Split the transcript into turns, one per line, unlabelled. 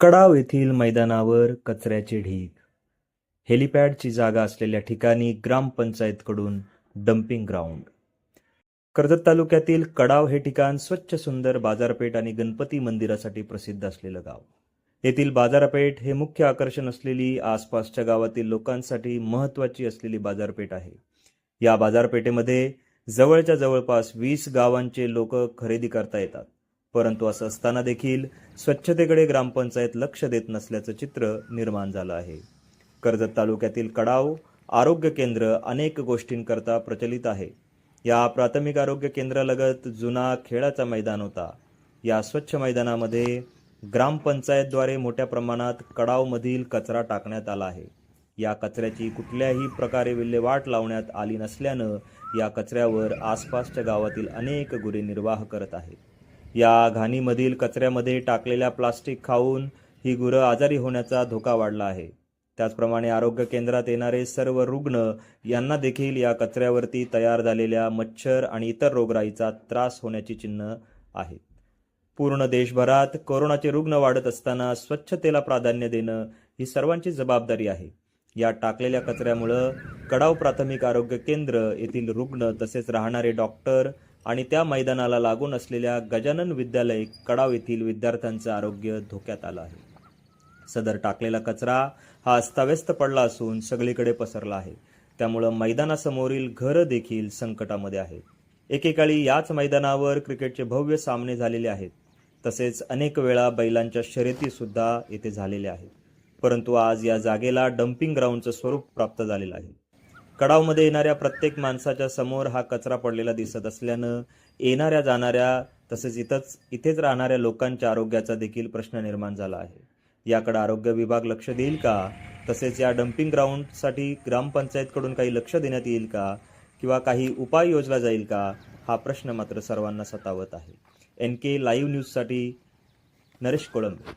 कडाव येथील मैदानावर कचऱ्याचे ढीग. हेलिपॅडची जागा असलेल्या ठिकाणी ग्रामपंचायतकडून डम्पिंग ग्राउंड. कर्जत तालुक्यातील कडाव हे ठिकाण स्वच्छ सुंदर बाजारपेठ आणि गणपती मंदिरासाठी प्रसिद्ध असलेलं गाव. येथील बाजारपेठ हे मुख्य आकर्षण असलेली आसपासच्या गावातील लोकांसाठी महत्त्वाची असलेली बाजारपेठ आहे. या बाजारपेठेमध्ये जवळच्या जवळपास वीस गावांचे लोक खरेदी करता येतात. परंतु असं असताना देखील स्वच्छतेकडे ग्रामपंचायत लक्ष देत नसल्याचं चित्र निर्माण झालं आहे. कर्जत तालुक्यातील कडाव आरोग्य केंद्र अनेक गोष्टींकरता प्रचलित आहे. या प्राथमिक आरोग्य केंद्रालगत जुना खेळाचा मैदान होता. या स्वच्छ मैदानामध्ये ग्रामपंचायतद्वारे मोठ्या प्रमाणात कडावमधील कचरा टाकण्यात आला आहे. या कचऱ्याची कुठल्याही प्रकारे विल्हेवाट लावण्यात आली नसल्यानं या कचऱ्यावर आसपासच्या गावातील अनेक गुरे निर्वाह करत आहेत. या घाणीमधील कचऱ्यामध्ये टाकलेल्या प्लास्टिक खाऊन ही गुरं आजारी होण्याचा धोका वाढला आहे. त्याचप्रमाणे आरोग्य केंद्रात येणारे सर्व रुग्ण यांना देखील या कचऱ्यावरती तयार झालेल्या मच्छर आणि इतर रोगराईचा त्रास होण्याची चिन्ह आहेत पूर्ण देशभरात कोरोनाचे रुग्ण वाढत असताना स्वच्छतेला प्राधान्य देणं ही सर्वांची जबाबदारी आहे. या टाकलेल्या कचऱ्यामुळं कडाव प्राथमिक आरोग्य केंद्र येथील रुग्ण तसेच राहणारे डॉक्टर आणि त्या मैदानाला लागून असलेल्या गजानन विद्यालय कडाव येथील विद्यार्थ्यांचं आरोग्य धोक्यात आलं आहे. सदर टाकलेला कचरा हा अस्ताव्यस्त पडला असून सगळीकडे पसरला आहे. त्यामुळं मैदानासमोरील घरं देखील संकटामध्ये आहेत. एकेकाळी याच मैदानावर क्रिकेटचे भव्य सामने झालेले आहेत. तसेच अनेक वेळा बैलांच्या शर्यतीसुद्धा येथे झालेल्या आहेत. परंतु आज या जागेला डम्पिंग ग्राउंडचं स्वरूप प्राप्त झालेलं आहे. कडावमध्ये येणाऱ्या प्रत्येक माणसाच्या समोर हा कचरा पडलेला दिसत असल्यानं येणाऱ्या जाणाऱ्या तसेच इथंच इथेच राहणाऱ्या लोकांच्या आरोग्याचा देखील प्रश्न निर्माण झाला आहे. याकडे आरोग्य विभाग लक्ष देईल का? तसेच या डम्पिंग ग्राउंडसाठी ग्रामपंचायतकडून काही लक्ष देण्यात येईल का? किंवा काही उपाय योजला जाईल का? हा प्रश्न मात्र सर्वांना सतावत आहे. एन के लाईव्ह न्यूजसाठी नरेश कोळंबे.